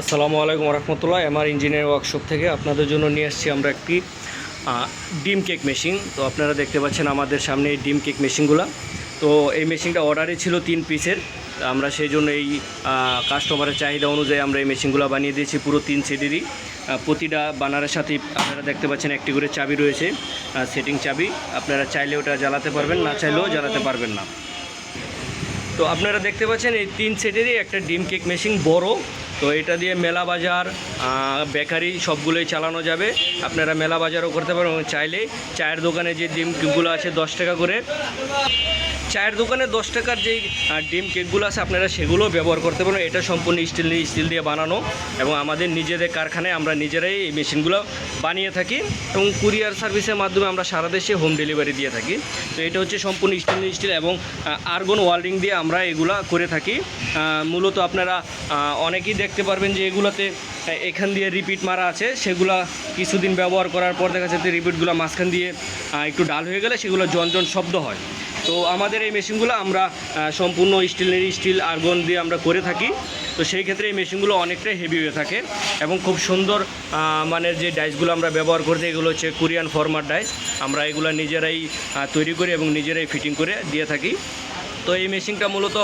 আসসালামু আলাইকুম রহমতুল্লাহ আমার ইঞ্জিনিয়ার ওয়ার্কশপ থেকে আপনাদের জন্য নিয়ে এসেছি আমরা একটি ডিম কেক মেশিন। তো আপনারা দেখতে পাচ্ছেন আমাদের সামনে এই ডিম কেক মেশিনগুলো। তো এই মেশিনটা অর্ডারে ছিল তিন পিসের। আমরা সেই জন্য এই কাস্টমারের চাহিদা অনুযায়ী আমরা এই মেশিনগুলো বানিয়ে দিয়েছি, পুরো তিন সিটেরই প্রতিটা বানারের সাথে আপনারা দেখতে পাচ্ছেন একটি করে চাবি রয়েছে সেটিং চাবি। আপনারা চাইলে ওটা জ্বালাতে পারবেন, না চাইলেও জ্বালাতে পারবেন না। তো আপনারা দেখতে পাচ্ছেন এই তিন সেটেরই একটা ডিম কেক মেশিন বড়। তো এটা দিয়ে মেলা বাজার বেকারি সবগুলোই চালানো যাবে। আপনারা মেলা বাজারও করতে পারেন চাইলে চায়ের দোকানে যে ডিম কেকগুলো আছে দশ টাকা করে, চায়ের দোকানে দশ টাকার যেই ডিম কেকগুলো আছে আপনারা সেগুলোও ব্যবহার করতে পারেন। এটা সম্পূর্ণ স্টিল স্টিল দিয়ে বানানো এবং আমাদের নিজেদের কারখানায় আমরা নিজেরাই এই মেশিনগুলো বানিয়ে থাকি এবং কুরিয়ার সার্ভিসের মাধ্যমে আমরা সারা দেশে হোম ডেলিভারি দিয়ে থাকি। তো এটা হচ্ছে সম্পূর্ণ স্টিল স্টিল এবং আর্গন ওয়ার্ল্ডিং দিয়ে আমরা এগুলা করে থাকি। মূলত আপনারা অনেকেই দেখতে পারবেন যে এগুলোতে এখান দিয়ে রিপিট মারা আছে। সেগুলা কিছুদিন ব্যবহার করার পর দেখা যাচ্ছে রিপিটগুলো মাঝখান দিয়ে একটু ডাল হয়ে গেলে সেগুলো জন শব্দ হয়। তো আমাদের এই মেশিনগুলো আমরা সম্পূর্ণ স্টিলের স্টিল আর্গন দিয়ে আমরা করে থাকি। তো সেই ক্ষেত্রে এই মেশিনগুলো অনেকটাই হেভি হয়ে থাকে এবং খুব সুন্দর মানের যে ডাইসগুলো আমরা ব্যবহার করতে এগুলো হচ্ছে কোরিয়ান ফরমার ডাইস আমরা এগুলো নিজেরাই তৈরি করি এবং নিজেরাই ফিটিং করে দিয়ে থাকি। তো এই মেশিনটা মূলত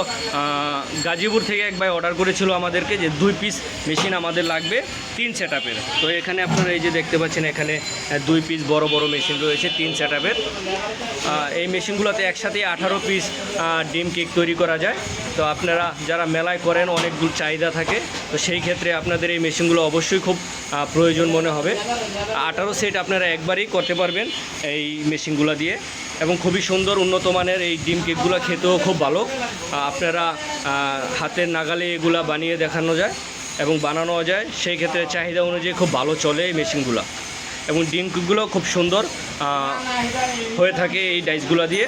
গাজীপুর থেকে এক ভাই অর্ডার করেছিল আমাদেরকে যে দুই পিস মেশিন আমাদের লাগবে, তিন সেট তো এখানে আপনারা এই যে দেখতে পাচ্ছেন, এখানে দুই পিস বড় বড় মেশিন রয়েছে, তিন সেট এই মেশিনগুলোতে একসাথে আঠারো পিস ডিম কেক তৈরি করা যায়। তো আপনারা যারা মেলায় করেন অনেকগুলো চাহিদা থাকে। তো সেই ক্ষেত্রে আপনাদের এই মেশিনগুলো অবশ্যই খুব প্রয়োজন মনে হবে। আঠারো সেট আপনারা একবারই করতে পারবেন এই মেশিনগুলো দিয়ে। এবং খুবই সুন্দর, উন্নত মানের এই ডিম কেকগুলো খেতেও খুব ভালো। আপনারা হাতের নাগালে এগুলা বানিয়ে দেখানো যায় এবং বানানো যায়। সেই ক্ষেত্রে চাহিদা অনুযায়ী খুব ভালো চলে এই মেশিনগুলো। এবং ডিম কেকগুলো খুব সুন্দর হয়ে থাকে এই ডাইসগুলো দিয়ে।